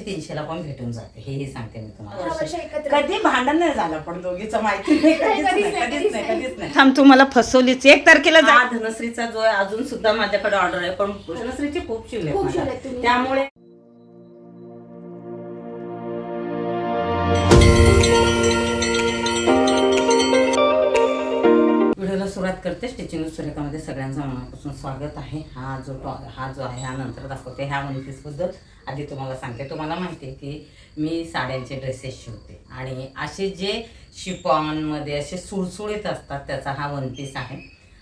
तीनशेला पण भेटून जाते. हेही सांगते मी तुम्हाला. कधी भांडण नाही झालं पण दोघीचं माहिती नाही कधीच नाही कधीच नाही कधीच कधीच नाही. थांब तू मला फसवलीच एक तारखेला जा. धनश्रीचा जो आहे अजून सुद्धा माझ्याकडे ऑर्डर आहे पण धनश्रीची खूप शिवले. त्यामुळे स्टिचिंग सुरेखामध्ये सगळ्यांचं मनापासून स्वागत आहे. हा जो टॉ हा जो आहे हा नंतर दाखवते. ह्या वन पीसबद्दल आधी तुम्हाला सांगते. तुम्हाला माहिती आहे की मी साड्यांचे ड्रेसेस शिवते. आणि असे जे शिपॉनमध्ये असे सुळसुळीत असतात त्याचा हा वन पीस आहे.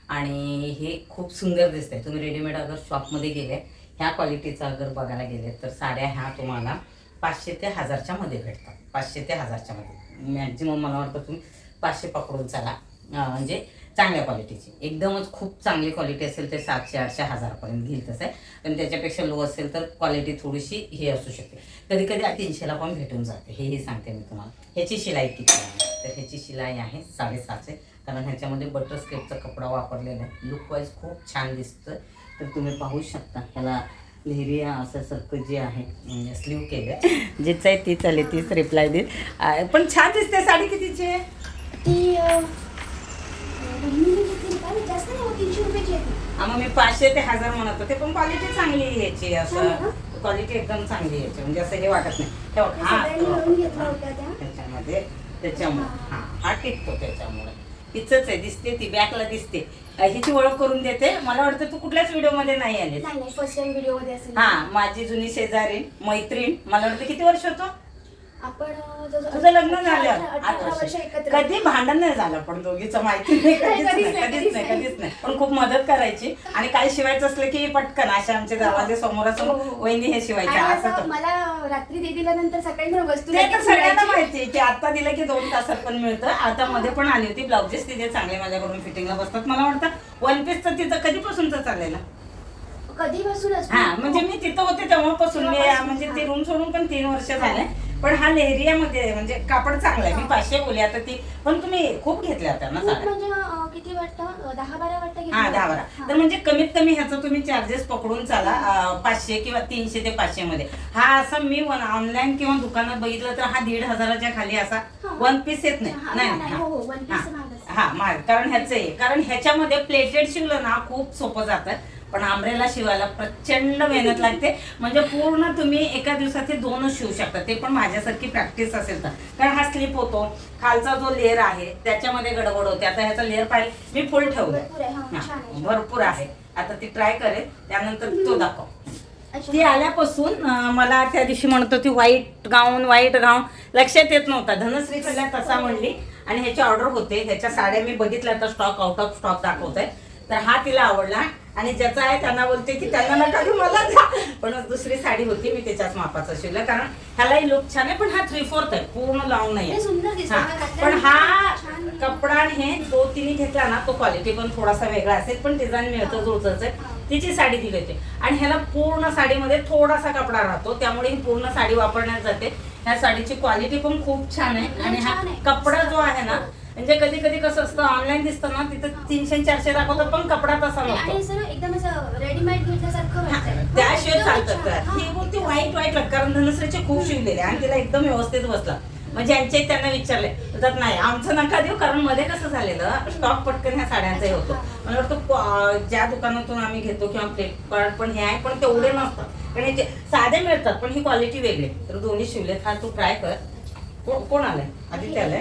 आणि हे खूप सुंदर दिसतंय. तुम्ही रेडीमेड अगर शॉपमध्ये गेले ह्या क्वालिटीचा अगर बघायला गेले तर साड्या ह्या तुम्हाला पाचशे ते हजारच्या मध्ये भेटतात. पाचशे ते हजारच्या मध्ये. मॅक्झिमम मला वाटतं तुम्ही पाचशे पकडून चला. म्हणजे चांगल्या क्वालिटीची एकदमच खूप चांगली क्वालिटी असेल तर सातशे आठशे हजारपर्यंत घेईल तसं आहे. पण त्याच्यापेक्षा लो असेल तर क्वालिटी थोडीशी हे असू शकते. कधी कधी तीनशेला पण भेटून जाते. हेही सांगते मी तुम्हाला. ह्याची शिलाई किती आहे? तर ह्याची शिलाई आहे साडेसातशे कारण ह्याच्यामध्ये बटर स्केपचा कपडा वापरलेला आहे. लुक वाईज खूप छान दिसतं तर तुम्ही पाहू शकता. ह्याला लेहरिया असल्यासारखं जे आहे स्लीव केलं जिच आहे तीच आली तीच रिप्लाय देईल. पण छान दिसते साडी कितीची आहे? मग मी पाचशे ते हजार म्हणत होते पण क्वालिटी चांगली आहे याची असं? क्वालिटी एकदम चांगली आहे याची म्हणजे असं हे वाटत नाही. हा. त्याच्यामध्ये त्याच्यामुळे हा. टिकतो त्याच्यामुळे. आहे दिसते ती बॅकला दिसते. हिची ओळख करून देते. मला वाटतं तू कुठल्याच व्हिडिओमध्ये नाही आली नाही नाही फर्स्ट टाइम व्हिडिओमध्ये असेल. हा माझी जुनी शेजारी मैत्रीण मला वाटतं किती वर्ष होतो? आपण तुझं लग्न झालं. आठ वर्ष एकत्र कधी भांडण नाही झालं पण दोघीचं माहिती नाही कधीच नाही कधीच नाही. कधीच नाही. पण खूप मदत करायची. आणि काही शिवायचं असलं की पटकन अशा आमचे दरवाजे समोरासमोर हो, हो. वहिनी हे शिवायचे आणि असं तर. मला रात्री ते दिल्यानंतर सकाळी मला वस्तू ते तर लगेच सगळ्यांना मिळायची. माहिती की आता दिलं की दोन तासात पण मिळतं. आता मध्ये पण आली होती ब्लाउजेस तिथे चांगले माझ्याकडून फिटिंगला बसतात. मला वाटतं वन पीस तर तिथं कधीपासूनच चाललेलं? कधीपासूनच? हा म्हणजे मी तिथं होते तेव्हापासून. मी म्हणजे हा. ते रूम सोडून पण तीन वर्ष झाले. पण हा लेहरियामध्ये म्हणजे कापड चांगलं आहे मी. पाचशे बोली आता ती पण तुम्ही खूप घेतल्या होत्या ना साड्या म्हणजे अं, किती वाटतं दहा बारा वाटतं हा दहा. बारा. तर म्हणजे कमीत कमी ह्याचं तुम्ही चार्जेस पकडून चाला अं, पाचशे किंवा तीनशे ते पाचशे मध्ये हा असं मी ऑनलाईन किंवा दुकानात बघितलं तर हा दीड हजाराच्या खाली असा हा. वन पीस येत नाही हा, नाही नाही, नाही, हो, हो, हा. one piece हा. महाग असतं. हा महाग कारण ह्याचं आहे कारण ह्याच्यामध्ये प्लेटेड शिवलं ना खूप सोपं जातं पण आंब्रेला शिवायला प्रचंड मेहनत लागते. म्हणजे पूर्ण तुम्ही एका दिवसात हे दोनच शिवू शकता. ते पण माझ्यासारखी प्रॅक्टिस असेल तर. कारण हा स्लिप होतो. खालचा जो लेअर आहे त्याच्यामध्ये गडबड होते. आता ह्याचा लेअर पाहिजे मी फुल ठेवलं भरपूर आहे, आहे. आहे. आता ती ट्राय करेल. त्यानंतर तो दाखव. ती आल्यापासून मला त्या दिवशी म्हणत होती व्हाईट गाऊन व्हाईट गाऊन लक्षात येत नव्हता. धनश्री पहिल्या तसा म्हणली. आणि ह्याची ऑर्डर होते. ह्याच्या साड्या मी बघितल्या आता स्टॉक आउट ऑफ स्टॉक दाखवतोय. तर हा तिला आवडला. आणि ज्याचा आहे त्यांना बोलते की त्यांना नका देऊ मला द्या. पण दुसरी साडी होती मी त्याच्याच मापाचं शिवलं कारण ह्यालाही लुक छान आहे पण हा थ्री फोर्थ आहे पूर्ण लॉंग नाही आहे. हा. पण हा. कपडा आणि हे तो तिने घेतला ना तो क्वालिटी पण थोडासा वेगळा असेल पण डिझाईन मिळतं जुळतच आहे. तिची साडी दिली होती आणि ह्याला पूर्ण साडीमध्ये थोडासा कपडा राहतो त्यामुळे ही पूर्ण साडी वापरण्यात जाते ह्या साडीची क्वालिटी पण खूप छान आहे आणि हा. कपडा जो आहे ना म्हणजे कधी कधी कसं असतं ऑनलाईन दिसतं ना तिथं तीनशे चारशे दाखवतात पण कपडा तसा आणि नसतो सर एकदम असं रेडीमेड घेतल्यासारखं वाटतंय. त्याशिवाय चालतात छान. हा. बोलते वाईट वाईट वाटतं कारण धनश्रीचे खूप शिवलेले आणि तिला एकदम व्यवस्थित बसला. म्हणजे यांचे त्यांना विचारले तर नाही आमचं नका देऊ कारण मध्ये कसं झालेलं स्टॉक पटकन ह्या साड्यांचा हे होतो. मला वाटतं को- अं, ज्या दुकानातून आम्ही घेतो किंवा फ्लिपकार्ट पण हे आहे पण तेवढे नसतात. कारण याचे साधे मिळतात पण ही क्वालिटी वेगळी तर दोन्ही शिवले हा तू ट्राय कर. को- कोण आलंय? आदित्य आलंय.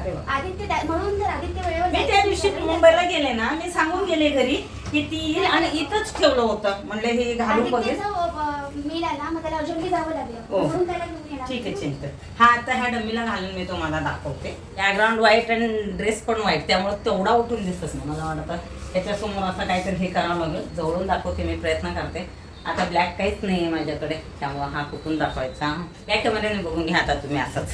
अरे वा. आदित्य त्या- म्हणून तर आदित्य वेळेवर मी त्या दिवशी. मुंबईला गेले ना मी सांगून गेले घरी की ती येईल आणि इथंच ठेवलं होतं. म्हणलं हे घालून बघेल. आदित्यचा, अ, मेल आला. मग त्याला अर्जंटली जावं लागलं. हो. म्हणून त्याला घेऊन येणार. ठीक आहे चिंत हा आता ह्या डमीला घालून मी तुम्हाला दाखवते. बॅकग्राऊंड व्हाईट आणि ड्रेस पण व्हाईट त्यामुळे तेवढा उठून दिसतच नाही. मला वाटतं त्याच्यासमोर असं काहीतरी हे करावं लागेल. जवळून दाखवते मी प्रयत्न करते. आता ब्लॅक काहीच नाही आहे माझ्याकडे. त्यामुळे हा कुठून दाखवायचा? या कॅमेऱ्याने बघून घ्या आता तुम्ही असंच.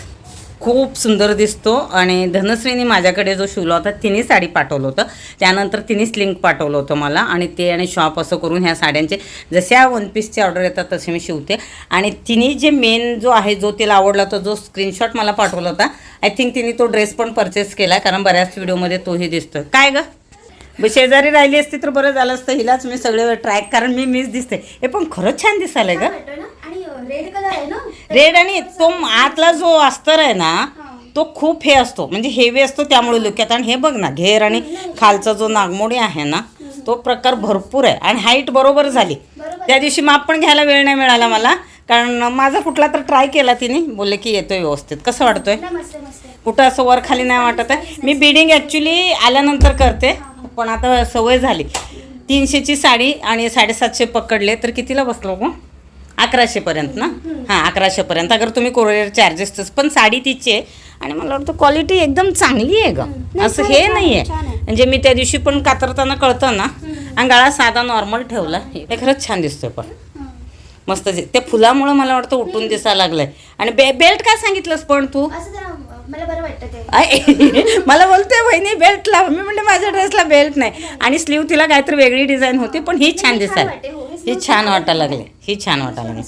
खूप सुंदर दिसतो आणि धनश्रीने माझ्याकडे जो शिवला होता तिने साडी पाठवलं होतं. त्यानंतर तिनेच लिंक पाठवलं होतं मला आणि ते आणि शॉप असं करून ह्या साड्यांचे जशा वन पीसचे ऑर्डर येतात तसे मी शिवते. आणि तिने जे मेन जो आहे जो तिला आवडला होता जो स्क्रीनशॉट मला पाठवला होता आय थिंक तिने तो ड्रेस पण परचेस केला कारण बऱ्याच व्हिडिओमध्ये तोही दिसतो काय गं? ब- शेजारी राहिली असती तर बरं झालं असतं. हिलाच मी सगळे ट्राय कारण मी मीच दिसते. हे पण खरंच छान दिसायला रेड कलर आहे ना? रेड आणि तो आतला जो अस्तर आहे ना तो खूप हे असतो. म्हणजे हेवी असतो त्यामुळे लुक येतात आणि हे बघ ना घेर आणि खालचा जो नागमोडी आहे ना तो प्रकार भरपूर आहे. आणि हाईट बरोबर झाली. त्या दिवशी माप पण घ्यायला वेळ नाही मिळाला मला. कारण माझा कुठला तर ट्राय केला तिने. बोलले की येतोय व्यवस्थित. कसं वाटतोय. कुठं असं वर खाली नाही वाटत आहे? मी बिडिंग ॲक्च्युली आल्यानंतर करते. पण आता सवय झाली. तीनशेची साडी आणि साडेसातशे पकडले तर कितीला बसलो गो? अकराशेपर्यंत ना? हां अकराशेपर्यंत. अगर तुम्ही कोरिअर चार्जेस पण साडी तिची आहे. आणि मला वाटतं क्वालिटी एकदम चांगली आहे ग. असं हे नाही आहे. म्हणजे मी त्या दिवशी पण कातरताना कळतं ना? आणि गळा साधा नॉर्मल ठेवला. हे खरंच छान दिसतोय पण. मस्त त्या फुलामुळं मला वाटतं उठून दिसायला लागलंय. आणि बे बेल्ट काय सांगितलंस पण तू? मला बरं वाटतं ते. आय मला बोलते वहिनी बेल्ट लाव. मी म्हणते माझ्या ड्रेसला बेल्ट नाही. आणि स्लीव तिला काहीतरी वेगळी डिझाईन होती पण ही छान दिसायला. वाटते, हो. हे छान वाटायला. लागली. ही छान वाटायला लागली.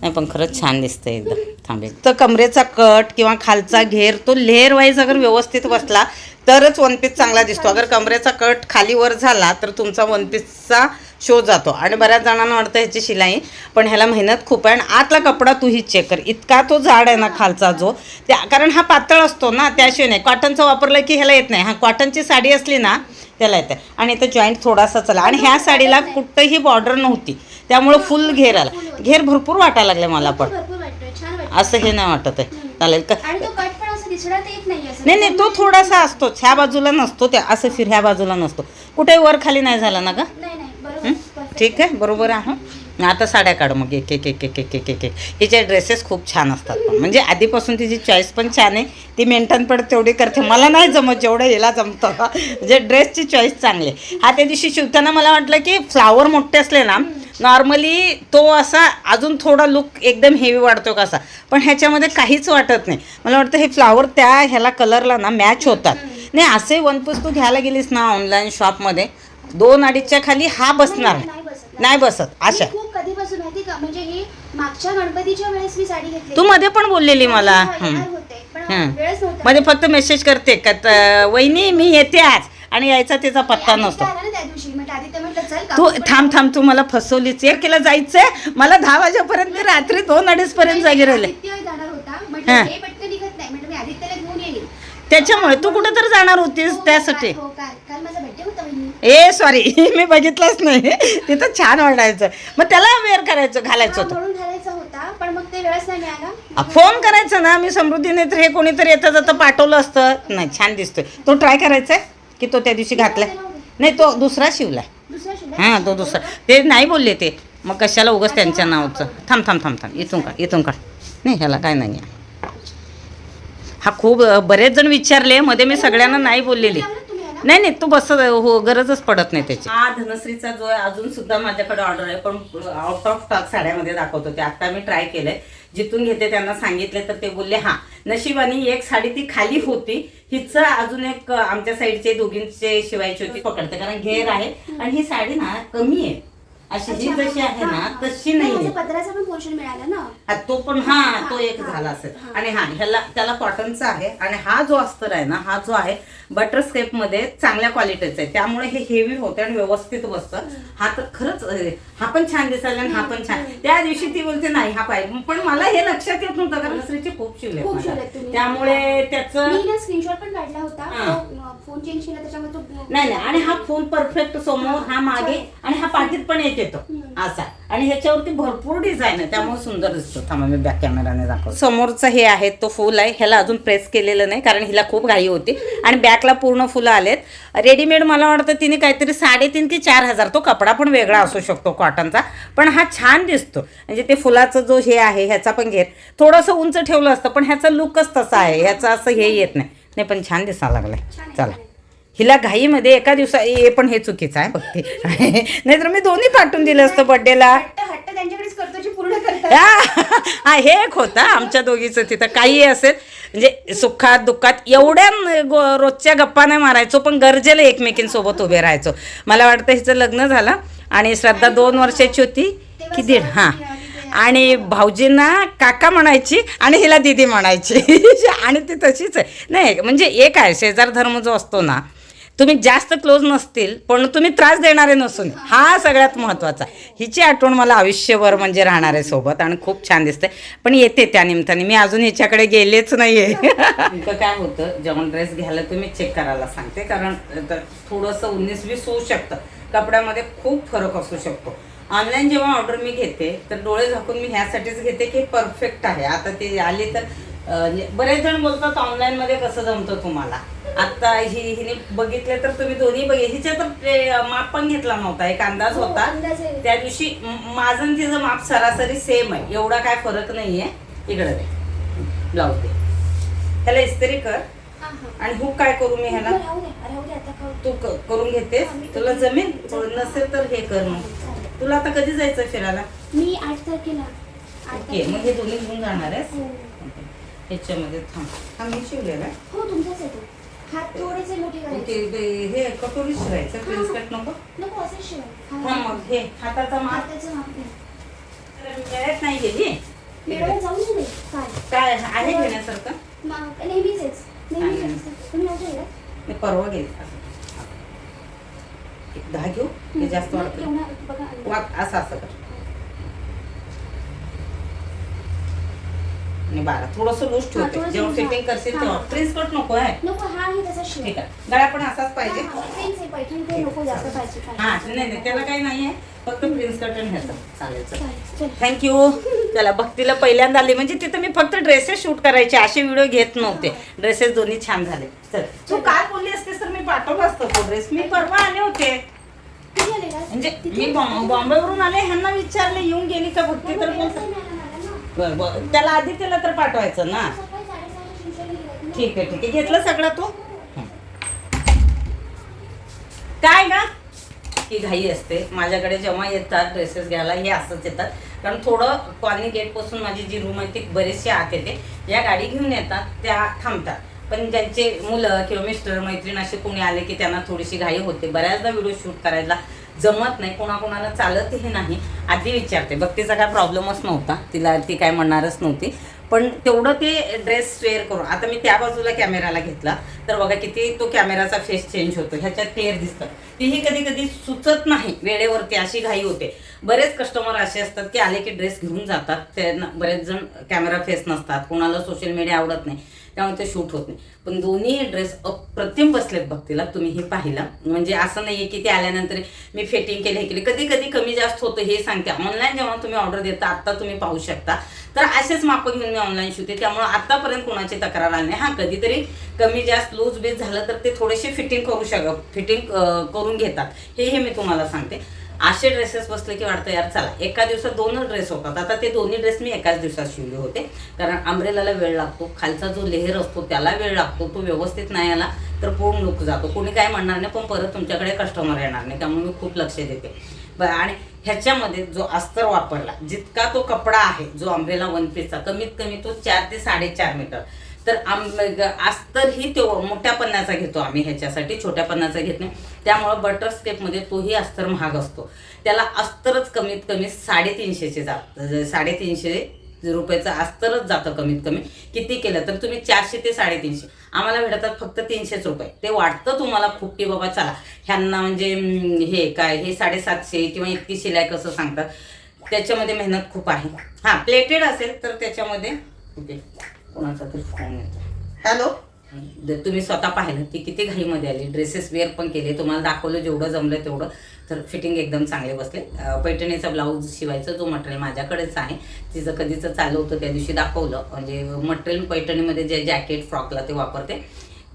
नाही पण खरंच छान दिसतंय एकदम. थांबे तर कमरेचा कट किंवा खालचा घेर तो लेअर वाईज अगर व्यवस्थित बसला तरच वन पीस चांगला दिसतो. अगर कमरेचा कट खाली वर झाला तर तुमचा वन पीसचा शो जातो. आणि बऱ्याच जणांना वाटतं ह्याची शिलाई पण ह्याला मेहनत खूप आहे. आणि आतला कपडा तूही चेक कर. इतका तो जाड आहे ना खालचा जो. त्या कारण हा पातळ असतो ना त्याशिवाय नाही. कॉटनचा वापरला की ह्याला येत नाही. हा कॉटनची साडी असली ना त्याला येते. आणि इथं जॉईंट थोडासा चला. आणि ह्या साडीला कुठंही बॉर्डर नव्हती. त्यामुळं फुल घेर आला. घेर भरपूर वाटायला लागले मला पण. असं हे नाही वाटत आहे. चालेल. का तो नाही नाही नाही तो थोडासा असतो. ह्या बाजूला नसतो त्या. असं फिर ह्या बाजूला नसतो. कुठे वर खाली नाही झाला ना ग नाही नाही बरोबर हं? perfect. ठीक आहे? बरोबर आहे. आता साड्या काढ मग. एक एक एक एक एक एक एक एक. हिचे ड्रेसेस खूप छान असतात पण. म्हणजे आधीपासून तिची चॉईस पण छान आहे ती मेंटेन पण तेवढी करते. मला नाही जमत जेवढं हिला जमतं. म्हणजे ड्रेसची चॉईस चांगली आहे. हा त्या दिवशी शिवताना मला वाटलं की फ्लावर मोठे असले ना नॉर्मली तो असा अजून थोडा लुक एकदम हेवी वाढतो कसा पण ह्याच्यामध्ये काहीच वाटत नाही. मला वाटतं हे फ्लावर त्या ह्याला कलरला ना मॅच होतात. नाही असे वनपूस तू घ्यायला गेलीस ना ऑनलाईन शॉपमध्ये दोन अडीचच्या खाली हा बसणार नाही बसत अशा मी खूप कधीपासून माहिती का? म्हणजे हे मागच्या गणपतीच्या वेळेस मी साडी घेतली तू मध्ये पण बोललेली मला. हा, हं. येणार होते पण हं. वेळच नव्हता. मध्ये फक्त मेसेज करते का त- वहिनी मी येते आज. आणि यायचा तिचा पत्ता नसतो. आला ना त्या दिवशी. मग आदित्य म्हटलं चल तू काकू पण- थांब थांब तू मला फसवलीच केला जायचंय? मला दहा वाजेपर्यंत मी रात्री दोन अडीच पर्यंत जागी राहिले आदित्य जाणार होता. म्हटलं हे. पटकन निघत नाही. म्हटलं मी आदित्यला घेऊन येईल. त्याच्यामुळे तू कुठं तर जाणार होतीस हो, त्यासाठी. हो काल काल माझा बड्डे होता बहिणी ए सॉरी मी बघितलंच नाही. तिथं छान वाटायचं मग त्याला वेअर करायचं घालायचं होतं. म्हणून घालायचा होता पण मग ते वेळच नाही मिळाला. आ, फोन करायचा ना मी समृद्धीने तर हे कोणीतरी येतं जातं पाठवलं असतं. नाही छान दिसतोय. तो ट्राय करायचा आहे की तो त्या दिवशी घातलाय. नाही तो दुसरा शिवलाय. शिवला हां तो दुसरा. ते नाही बोलले ते. मग कशाला उगाच त्यांच्या नावाचं? थांब थांब थांब थांब. इथून काढ इथून काढ. नाही ह्याला काय नाही हा खूप अ, बरेच जण विचारले. मध्ये मी सगळ्यांना नाही बोललेली. नाही नाही तू बस हो गरजच पडत नाही त्याची. हा धनश्रीचा जो आहे अजून सुद्धा माझ्याकडे ऑर्डर आहे पण आउट ऑफ स्टॉक साड्यामध्ये दाखवत होते आता मी ट्राय केलंय. जिथून घेते त्यांना सांगितले तर ते बोलले हा नशिबाने एक साडी ती खाली होती. हिचं अजून एक आमच्या साईडचे दोघींचे शिवायची होती पकडते. कारण घेर आहे आणि ही साडी ना कमी आहे. अशी ही जशी आहे ना. तशी नाही, माझ्या पदराचा पण पोर्शन मिळाला ना? हा, तो पण हा तो एक झाला असेल. आणि हा ह्याला त्याला कॉटनचा आहे. आणि हा जो अस्तर आहे ना हा जो आहे बटर स्केपमध्ये चांगल्या क्वालिटीचा आहे. त्यामुळे हे हेवी होते आणि व्यवस्थित बसतं. हा तर खरंच अरे, हा पण छान दिसायला आणि हा पण छान. त्या दिवशी ती बोलते नाही हा पाहिजे पण मला हे लक्षात येत नव्हतं कारण दुसरीचे खूप शिवले खूप शिवलेत तुम्ही. त्यामुळे त्याचं मी ना स्क्रीनशॉट पण काढला होता. हा. फोन चेंज केला त्याच्यामुळे तो नाही नाही. आणि हा फुल परफेक्ट समोर हा मागे आणि हा पाठीत पण एक येतो असा. आणि ह्याच्यावरती भरपूर डिझाईन आहे. त्यामुळे सुंदर दिसतो. थांबा मी बॅक कॅमेराने दाखव समोरचं हे आहे तो फुल आहे. ह्याला अजून प्रेस केलेलं नाही कारण हिला खूप घाई होती. आणि बॅकला पूर्ण फुलं आलेत. रेडीमेड मला वाटतं तिने काहीतरी साडेतीन की चार हजार. तो कपडा पण वेगळा असू शकतो कॉटनचा पण हा छान दिसतो. म्हणजे ते फुलाचं जो हे आहे ह्याचा पण घेर. थोडंसं उंच ठेवलं असतं पण ह्याचा लुकच तसा आहे? ह्याचं असं हे येत नाही. नाही पण छान दिसायला लागलाय. चला. हिला घाईमध्ये एका दिवसा हे पण हे चुकीचं आहे बघते. नाहीतर मी दोन्ही पाठवून दिलं असतं बर्थडेला हट्ट हट्ट त्यांच्याकडेच करतो जी पूर्ण करतात. हा हे एक होतं आमच्या दोघीचं तिथं. काही असेल म्हणजे सुखात दुःखात एवढ्या रोजच्या गप्पा नाही मारायचो पण गरजेला एकमेकींसोबत उभे राहायचो. मला वाटतं हिचं लग्न झालं आणि श्रद्धा दोन वर्षाची होती की दीड हां. आणि भाऊजींना काका म्हणायची आणि हिला दिदी म्हणायची. आणि ती तशीच आहे. नाही म्हणजे एक आहे शेजार धर्म जो असतो ना तुम्ही जास्त क्लोज नसतील पण तुम्ही त्रास देणारे नसून हा सगळ्यात महत्त्वाचा हिची आठवण मला आयुष्यभर म्हणजे राहणार आहे सोबत आणि खूप छान दिसते पण येते त्या निमित्ताने. मी अजून हिच्याकडे गेलेच नाहीये. आहे काय होतं जेवण ड्रेस घ्यायला तुम्ही चेक करायला सांगते. कारण थोडंसं उन्नीस वीस होऊ शकतं. कपड्यामध्ये खूप फरक असू शकतो. ऑनलाईन जेव्हा ऑर्डर मी घेते तर डोळे झाकून मी ह्यासाठीच घेते की परफेक्ट आहे. आता ते आली तर बरेच जण बोलतात ऑनलाईन मध्ये कसं जमतं तुम्हाला? आता ही हिने बघितले तर तुम्ही दोन्ही बघितले हिच्या तर माप पण घेतला नव्हता. एक अंदाज हो, होता. आहे. त्या दिवशी माझं तिचं माप सरासरी सेम आहे. एवढा काय फरक नाहीये. इकडे दे. ब्लाऊज दे. ह्याला इस्त्री कर. हा, हा. आणि हुक काय करू मी ह्याला? खाऊ तू करून घेतेस? तुला जमेल? नसेल तर हे कर मग. तुला आता कधी जायचं फिरायला? मी आठ तारखेला. आठ ओके मग हे दोन्ही घेऊन जाणार आहेस? हो. ह्याच्यामध्ये थांब. हा मी शिवलेला आहे. हो तुमचाच आहे तो. हात थोडेसे मोठे ओके करायचे बे- हे कटोरी शिवायचं. प्रिन्स कट नको? नको असं शिवाय हा. मग हे हाताचा माप. हाताचं माप घ्या. वेळेत नाही गेली. काय? काय आहे घेण्यासारखं? नेहमीच आहेच. नेहमीच काय? असतं. तुम्ही नव्हतं येत? मी परवा गेले. एक दहा घेऊ हे जास्त नाही, वाटतं असं असं कर. आणि बारा थोडस लूज ठेवते जेव्हा फिटिंग. करशील. तेव्हा. प्रिन्स कट नको आहे नको हा आहे तसा शिवाय ठीक आहे. गळा पण असाच पाहिजे. हा, सेम सेम पैठणी ते नको जास्त पाहिजे. काय. नाही नाही त्याला काही नाहीये. फक्त प्रिन्स कट आणि ह्याचं. चालेल. थँक्यू चला. भक्तीला पहिल्यांदा आली. म्हणजे तिथं मी फक्त ड्रेसेस शूट करायचे. असे व्हिडिओ घेत नव्हते. ड्रेसेस दोन्ही छान झाले. चल. तू काल बोलली मी पाठवलं असतं तो ड्रेस मी परवा आले होते. म्हणजे मी बॉम- बॉम्बेवरून आले ह्यांना विचारले येऊन गेली का भक्ती तर बोलतात त्याला आधी त्याला तर पाठवायचं ना. ठीक आहे ठीक आहे. घेतलं सगळं तू? काय ना ही घाई असते. माझ्याकडे जेव्हा येतात ड्रेसेस घ्यायला हे असंच येतात. कारण थोडं कॉलनी गेटपासून माझी जी रूम आहे ती बरीचशी आत येते. या गाडी घेऊन येतात त्या थांबतात. पण ज्यांचे मुलं किंवा मिस्टर मैत्रीण असे कोणी आले की त्यांना थोडीशी घाई होते. बऱ्याचदा व्हिडिओ शूट करायला जमत नाही. कोणाकोणाला चालतही नाही. आधी विचारते. भक्तीचा काय प्रॉब्लेमच नव्हता. तिला ती काय म्हणणारच नव्हती. पण तेवढं ते ड्रेस वेअर करून आता मी त्या बाजूला कॅमेराला घेतला. तर बघा किती तो कॅमेराचा फेस चेंज होतो. ह्याच्यात क्लिअर दिसतं. तीही कधी कधी सुचत नाही. वेळेवरती अशी घाई होते. बरेच कस्टमर असे असतात की आले की ड्रेस घेऊन जातात. त्यांना बरेच जण कॅमेरा फेस नसतात. कोणाला सोशल मीडिया आवडत नाही. त्यामुळे ते शूट होत नाही. पण दोन्ही ड्रेस अप्रतिम बसलेत भक्तीला तुम्ही हे पाहिलं. म्हणजे असं नाही आहे की ते आल्यानंतर मी फिटिंग केली हे केली. कधी कधी कमी जास्त होतं हे सांगते. ऑनलाईन जेव्हा तुम्ही ऑर्डर देता आत्ता तुम्ही पाहू शकता. तर असेच मापक घेऊन मी ऑनलाईन शिवते त्यामुळे आतापर्यंत कोणाची तक्रार आली नाही. हां कधीतरी कमी जास्त लूज बीज झालं तर ते थोडेसे फिटिंग करू शक फिटिंग करून घेतात. हे हे मी तुम्हाला सांगते. असे ड्रेसेस बसले की वाटतं यार चला एका दिवसात दोनच ड्रेस होतात. आता ते दोन्ही ड्रेस मी एकाच दिवसात शिवले होते. कारण आंब्रेलाला वेळ लागतो खालचा जो लेहर असतो त्याला वेळ लागतो तो व्यवस्थित नाही आला तर पूर्ण लुक जातो? कोणी काय म्हणणार नाही पण परत तुमच्याकडे कस्टमर येणार नाही त्यामुळे मी खूप लक्ष देते. बरं आणि ह्याच्यामध्ये जो अस्तर वापरला जितका तो कपडा आहे जो आंब्रेला वन पीसचा कमीत कमी तो चार ते साडेचार मीटर तर आम अस्तर ही तो मोठ्या पन्नाचा घेतो आम्ही ह्याच्यासाठी छोट्या पन्नाचा घेत नाही. त्यामुळं बटर स्टेपमध्ये तोही अस्तर महाग असतो. त्याला अस्तरच कमीत कमी साडेतीनशेचे जात साडेतीनशे रुपयाचं अस्तरच जातं कमीत कमी. किती केलं तर तुम्ही चारशे ते साडेतीनशे. आम्हाला भेटतात फक्त तीनशेच रुपये. ते वाटतं तुम्हाला खूप की बाबा चला ह्यांना म्हणजे हे काय हे साडेसातशे किंवा इतकी शिलाई कसं सांगतात. त्याच्यामध्ये मेहनत खूप आहे. हां प्लेटेड असेल तर त्याच्यामध्ये ओके. कोणाचा तरी फोन येतो. हॅलो द- तुम्ही स्वतः पाहिलं ती किती घाईमध्ये आली. ड्रेसेस वेअर पण केले. तुम्हाला दाखवलं जेवढं जमलं तेवढं. तर फिटिंग एकदम चांगले बसले. पैठणीचा ब्लाऊज शिवायचं जो मटेरियल माझ्याकडेच आहे. तिचं कधीचं चालू होतं त्या दिवशी दाखवलं. म्हणजे मटेरियल पैठणीमध्ये जे जॅकेट फ्रॉकला ते वापरते.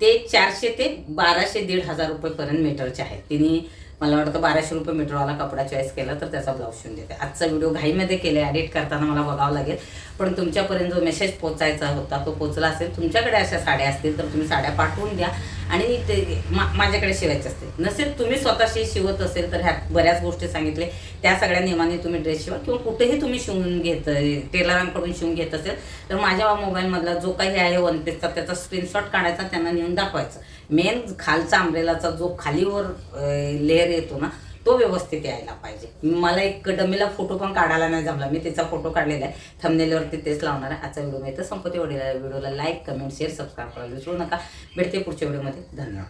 ते चारशे ते बाराशे दीड हजार रुपयेपर्यंत मीटरचे आहेत. तिने मला वाटतं बाराशे रुपये मीटरवाला कपडा चॉईस केला तर त्याचा ब्लाऊज शिवून देते. आजचा व्हिडिओ घाईमध्ये केला एडिट करताना मला बघावं लागेल. पण तुमच्यापर्यंत जो मेसेज पोचायचा होता तो पोचला असेल तुमच्याकडे अशा साड्या असतील तर तुम्ही साड्या पाठवून द्या. आणि ते मा माझ्याकडे शिवायचे असतील. नसेल तुम्ही स्वतःशी शिवत असेल तर ह्या बऱ्याच गोष्टी सांगितले. त्या सगळ्या नियमाने तुम्ही ड्रेस शिवा किंवा कुठेही तुम्ही शिवून घेत टेलरांकडून शिवून घेत असेल तर माझ्या मोबाईलमधला जो काही आहे वन पीसचा त्याचा स्क्रीनशॉट काढायचा त्यांना नेऊन दाखवायचं. मेन खालचा आंब्रेलाचा जो खालीवर लेअर येतो ना तो व्यवस्थित यायला पाहिजे. मला एक डमीला फोटो पण काढायला नाही जमला. मी त्याचा फोटो काढलेला आहे. थंबनेलवरती तेच लावणार आहे. आजचा व्हिडिओ माहिती संपत्ती वडीला व्हिडिओला लाईक कमेंट शेअर सबस्क्राईब करायला विसरू नका. भेटते पुढच्या व्हिडिओमध्ये. धन्यवाद.